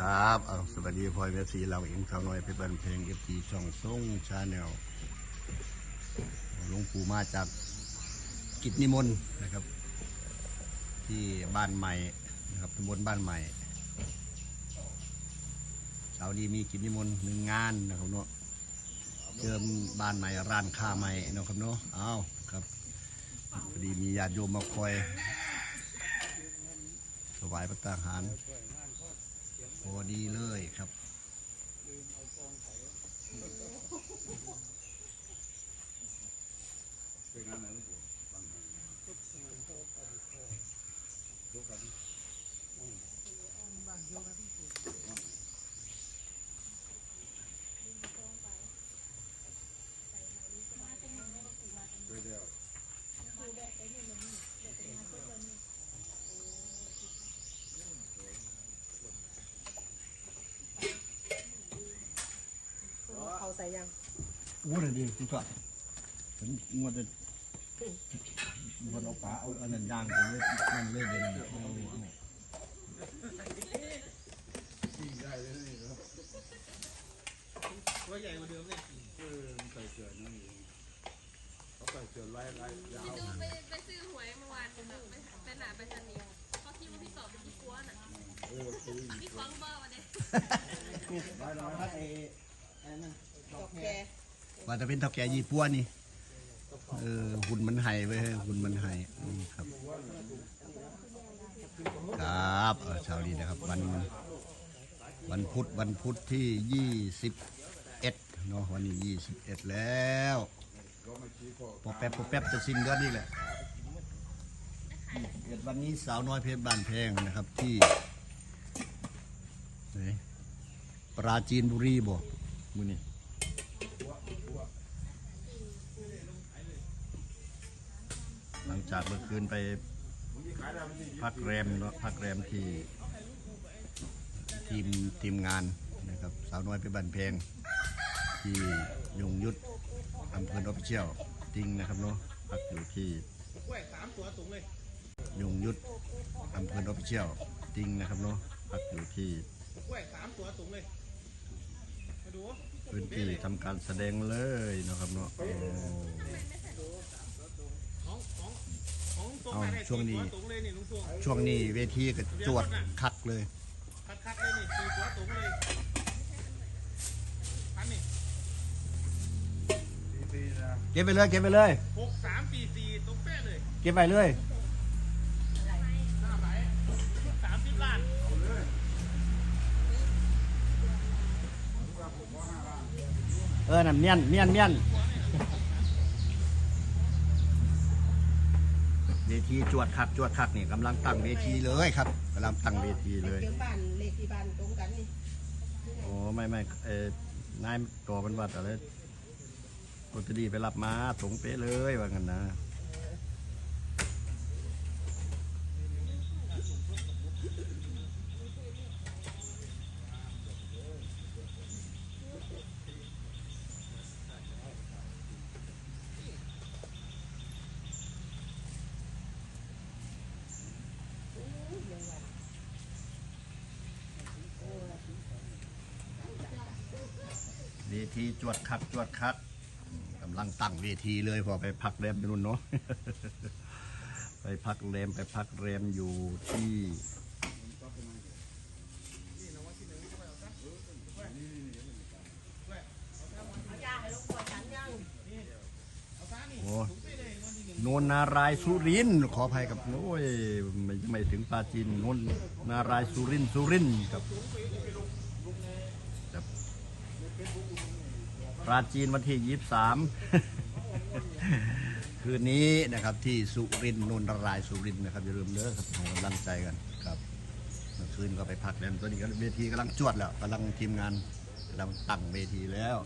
ครับสวัสดีพลอยเวสีเราเองสาวน้อยเพชรบันเพลงเอฟทีช่องส่งชาแนลหลวงปู่มาจากกิจนิมนต์นะครับ ที่บ้านใหม่นะครับตำบลบ้านใหม่เช้านี้มีกิจนิมนต์หนึ่งงานนะครับเนาะเจิมบ้านใหม่ร้านค้าใหม่นะครับเนาะเอาครับพอดีมีญาติโยมมาคอยถวายพระตาหาร ดีเลยครับ ใส่ยังอู้นั่นดีที่สุดถึงงวดงวดเอาปลาเอาอันนั้นย่างผมเลยมันเลยเด่นเอาเอาตัวใหญ่กว่าเดิมเนี่ยเออใส่เกินนั่นเองเขาใส่เกินไล่ไล่ยาวดูไปไปซื้อหวยเมื่อวานแบบไปไปหนาไปสนีย์เขาคิดว่าพี่สอบเป็นพี่กลัวน่ะเออซื้อพี่คว้างเบอร์มาเนี่ยดอก แกว่าจะเป็นเท่าแก่ยี่ปัวนี่เออหุ่นมันไห้ไว้ยหุ่นมันไห้อืมครับ ครับเออเช้านี้นะครับ วันวันพุธวันพุธที่ยี่สิบเอ็ดเนาะวันนี้ยี่สิบเอ็ดแล้วพอแป๊บพอแป๊บจะสิ้นเดือนนี่แหละเอ็ดวันนี้สาวน้อยเพชรบ้านแพงนะครับที่ไหนปราจีนบุรีบ่มือนี่ หลังจากเมื่อคืนไปพักแรมเนาะพักแรมที่ทีมทีมงานนะครับสาวน้อยไปบันเพลงที่ยงยุทธอำเภอรบเชียวจริงนะครับเนาะพักอยู่ที่กล้วยสามตัวสูงเลยยงยุทธอำเภอรบเชี่ยวจริงนะครับเนาะพักอยู่ที่กล้วยสามตัวสูงเลยมาดูพื้นที่ทำการแสดงเลยนะครับเนาะโอ้ ของของข องตรงเอาไหนช่วงนี้สูงเลยนี่ลุงพวงช่วงนี้เวทีก็จวดคักเลย คัดคัดเลยนี่สี่ตัวสูงเลยพันนี่เก็บไปเลย เก็บไปเลย หกสามปีสี่ตรงเป๊ะเลยเก็บไปเลยหน้าไหลสามสิบล้านเออนั่นเมียนเมียนเมียนเว ทีจวดคักจวดคักนี่กำลังตั้งเวทีเลยครับกำลังตั้งเวทีเลยเดี๋ยวบ้านเลขที่บ้านตรงกันนี่โอ้ไม่ไม่เออนายก่อเป็นวัดอะไรรถดีไปรับมาตรงเป๊ะเลยว่างั้นนะ เวทีจวดคักจวดคักกำลังตั้งเวทีเลยพอไปพักแรมนู่นเนาะไปพักแรมไปพักแรมอยู่ที่โอ้นนนารายสุรินขออภัยกับโอ้ยไม่ไม่ถึงปาจีนโนนนารายสุรินสุรินครับ ราจีนวันที่ยี่สามคืนนี้นะครับที่สุรินทร์นนนรายสุรินทร์นะครับอย่าลืมเด้อครับให้กำลังใจกันครับเมื่อคืนก็ไปพักแล้วตอนนี้ก็เวทีกำลังจวดแล้วกำลังทีมงานกำลังตั้งเวทีแล้ว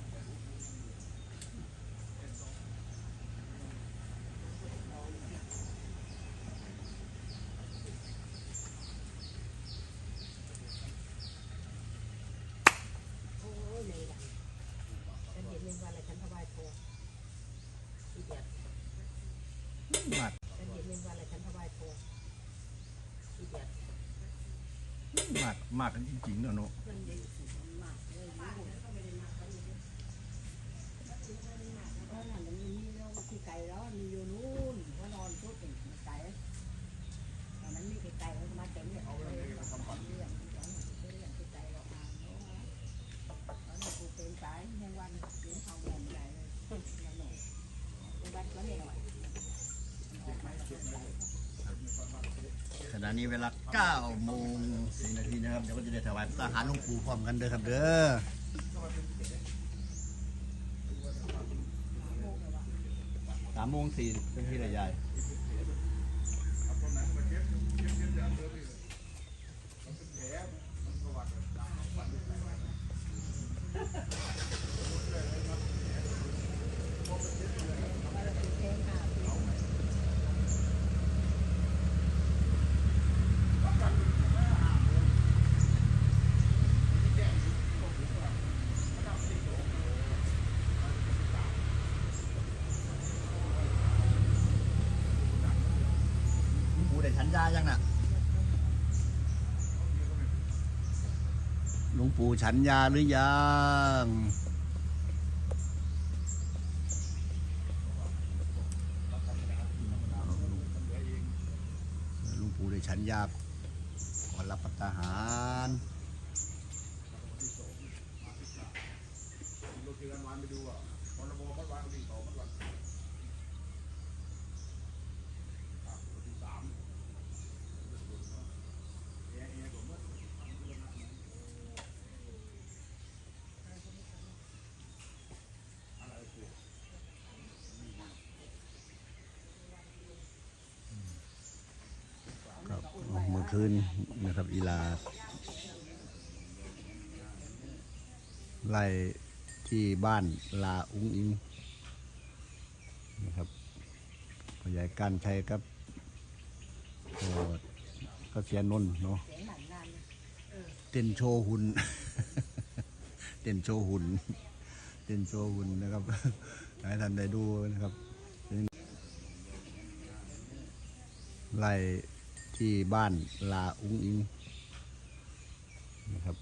โอ้ยเลยล่ะฉันเห็นหนึ่งวันเลยฉันถวายโพอีเดียด มา ฉันเห็นหนึ่ง วันเลยฉันถวายโพอีเดียดมากมากกันจริงๆเนาะเนาะมันเด็กมันมากเลยรู้เพราะนั่นมันมีแล้วที่ไก่แล้วมีอยู่นู่นว่านอนทุกเป็นไก่ตอนนั้นมีไก่แล้วมาเต็มเลยเอาเลยเรื่องเรื่องที่ไก่เราอ่านเนาะแล้วเราปูเป็นสายแมงวันเลี้ยงเขาแมงใหญ่เลยนั่นหนูเป็นวันก็ไม่หน่อย ขณะ นี้เวลา9โมง4นาทีนะครับ เดี๋ยวก็จะได้ถวายพระหารหลวงปู่พร้อมกันเด้อครับเด้อสามโมงสี่เป็นที่ระยายหลวงปู่ได้ฉั น่ะ หลวงปู่ฉันยาหรือยังหลวงปู่ได้ฉันยาก่อนรับประทาหารรถที่ร้านวานไปดูอะพรบพัดวานวิ่งต่อพัดวานอะรถที่สามเอเอผมว่าอะไรคือ ครับเมื่อ คืนนะครับอีลาไล่ที่บ้านลาอุ้งอิงนะครับพ่อใหญ่การใชัยครับก็กเสียนนท์เนาะเสียงหนันนานเต้นโชว์หุ่นเต้นโชว์หุ่นเต้นโชว์หุ่นนะครับให้ท่านได้ดูนะครับไล่ ที่บ้านลาอุ้งอิงนะครับ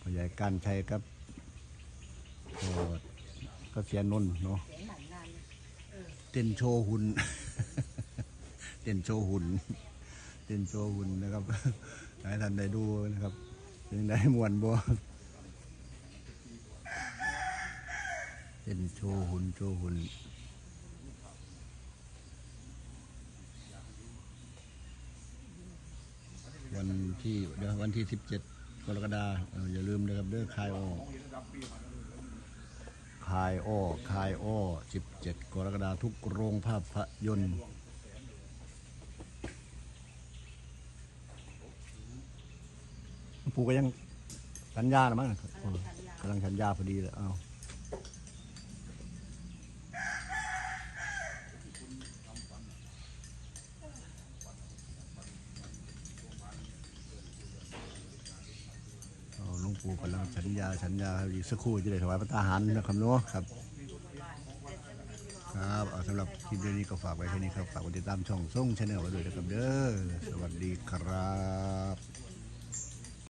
พ่อใหญ่การชัยครับก็กเสียนน์เนาะเสียงหนันนานเต้นโชว์หุ่นเต้นโชว์หุ่นเต้นโชว์หุ่นนะครับให้ท่านได้ดูนะครับยังได้มวนบ่เต้นโชว์หุ่นโชว์หุ่น ที่เดี๋ยววันที่สิบเจ็ดกรกฎาคมอย่าลืมนะครับเด้อคายออกคายอ้อคายอ้อสิบเจ็ดกรกฎาคมทุกโรงภาพยนตร์ปู่ก็ยังสัญญาหรือมั้งเออกำลังสัญญาพอดีเลยเอา รูกำลังสัญญาสัญญาอีกสักครู่จะได้ถวายพระตาหารนะครับเนาะครับ ครับเอาสำหรับคลิปนี้ก็ฝากไว้แค่นี้ครับฝากกดติดตามช่องส่งชาแนลไว้ด้วยนะครับเด้อสวัสดีครับ